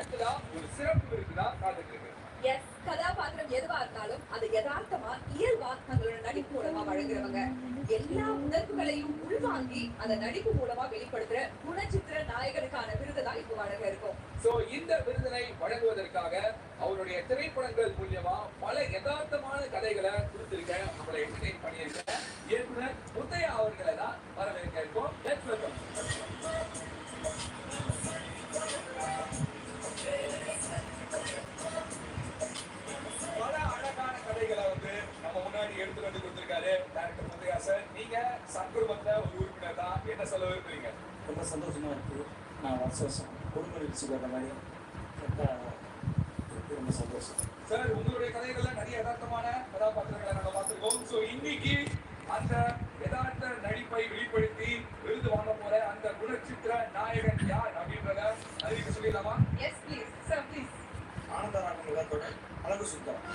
அடுத்ததா ஒரு சிறப்பு தான் காத்துட்டு எஸ் கதாபாத்திரம் எதுவா இருந்தாலும் அது யதார்த்தமா இயல்பா தங்களோட நடிப்பு மூலமா வழங்குறவங்க. எல்லா உணர்வுகளையும் உள்வாங்கி அந்த நடிப்பு மூலமா வெளிப்படுத்துற குணச்சித்திர நாயகனுக்கான விருது தான் இப்போ வழங்க இருக்கும். சோ இந்த விருதினை வழங்குவதற்காக அவருடைய திரைப்படங்கள் மூலியமா பல யதார்த்தமான கதைகளை கொடுத்திருக்க நம்மளை என்டர்டெயின் பண்ணியிருக்க. இயக்குனர் முத்தையா அவர்களை தான் வரவேற்க இருக்கோம். ரொம்ப சந்தோஷமாக இருக்குது நான் வருஷம் வருஷம் குடும்ப நிகழ்ச்சி வர மாதிரி ரொம்ப சந்தோஷம். சார் உங்களுடைய கதைகள்லாம் நிறைய யதார்த்தமான கதாபாத்திரங்களை நம்ம பார்த்துருக்கோம். ஸோ இன்னைக்கு அந்த யதார்த்த நடிப்பை வெளிப்படுத்தி விருது வாங்க போற அந்த குணச்சித்திர நாயகன் யார் அப்படின்றத அறிவிக்க சொல்லிடலாமா? Yes please sir please Anandaragan இடத்தோட அழகு சுந்தரம்